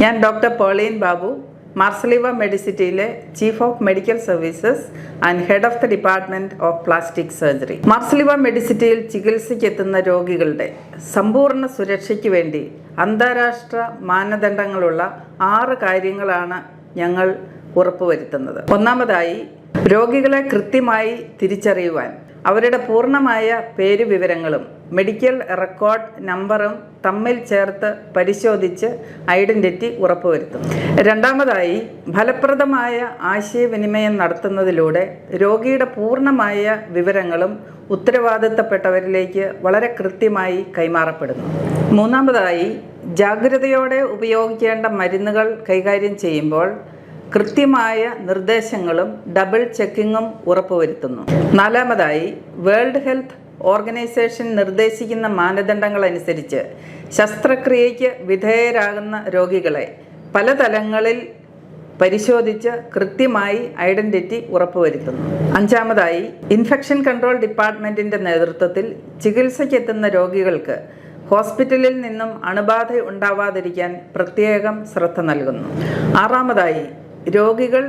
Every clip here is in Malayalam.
ഞാൻ doctor പേളീൻ Babu Marsleeva മെഡിസിറ്റിയിലെ chief of medical services and head of the department of plastic surgery. Marsleeva മെഡിസിറ്റിയിൽ ചികിത്സയ്ക്കെത്തുന്ന രോഗികളുടെ സമ്പൂർണ സുരക്ഷയ്ക്ക് വേണ്ടി അന്താരാഷ്ട്ര മാനദണ്ഡങ്ങളുള്ള ആറ് കാര്യങ്ങളാണ് ഞങ്ങൾ ഉറപ്പുവരുത്തുന്നത്. ഒന്നാമതായി രോഗികളെ കൃത്യമായി തിരിച്ചറിയുവാൻ അവരുടെ പൂർണമായ പേര് വിവരങ്ങളും മെഡിക്കൽ റെക്കോർഡ് നമ്പറും തമ്മിൽ ചേർത്ത് പരിശോധിച്ച് ഐഡന്റിറ്റി ഉറപ്പുവരുത്തും. രണ്ടാമതായി ഫലപ്രദമായ ആശയവിനിമയം നടത്തുന്നതിലൂടെ രോഗിയുടെ പൂർണമായ വിവരങ്ങളും ഉത്തരവാദിത്തപ്പെട്ടവരിലേക്ക് വളരെ കൃത്യമായി കൈമാറപ്പെടുന്നു. മൂന്നാമതായി ജാഗ്രതയോടെ ഉപയോഗിക്കേണ്ട മരുന്നുകൾ കൈകാര്യം ചെയ്യുമ്പോൾ കൃത്യമായ നിർദ്ദേശങ്ങളും ഡബിൾ ചെക്കിങ്ങും ഉറപ്പുവരുത്തുന്നു. നാലാമതായി വേൾഡ് ഹെൽത്ത് ഓർഗനൈസേഷൻ നിർദ്ദേശിക്കുന്ന മാനദണ്ഡങ്ങൾ അനുസരിച്ച് ശസ്ത്രക്രിയയ്ക്ക് വിധേയരാകുന്ന രോഗികളെ പല തലങ്ങളിൽ പരിശോധിച്ച് കൃത്യമായി ഐഡന്റിറ്റി ഉറപ്പുവരുത്തുന്നു. അഞ്ചാമതായി ഇൻഫെക്ഷൻ കൺട്രോൾ ഡിപ്പാർട്ട്മെന്റിന്റെ നേതൃത്വത്തിൽ ചികിത്സയ്ക്കെത്തുന്ന രോഗികൾക്ക് ഹോസ്പിറ്റലിൽ നിന്നും അണുബാധ ഉണ്ടാവാതിരിക്കാൻ പ്രത്യേകം ശ്രദ്ധ നൽകുന്നു. ആറാമതായി രോഗികൾ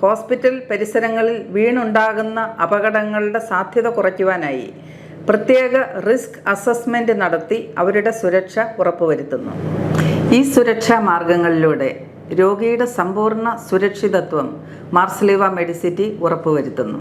ഹോസ്പിറ്റൽ പരിസരങ്ങളിൽ വീണുണ്ടാകുന്ന അപകടങ്ങളുടെ സാധ്യത കുറയ്ക്കുവാനായി പ്രത്യേക റിസ്ക് അസസ്മെന്റ് നടത്തി അവരുടെ സുരക്ഷ ഉറപ്പുവരുത്തുന്നു. ഈ സുരക്ഷാ മാർഗങ്ങളിലൂടെ രോഗിയുടെ സമ്പൂർണ സുരക്ഷിതത്വം മാർസലിവ മെഡിസിറ്റി ഉറപ്പുവരുത്തുന്നു.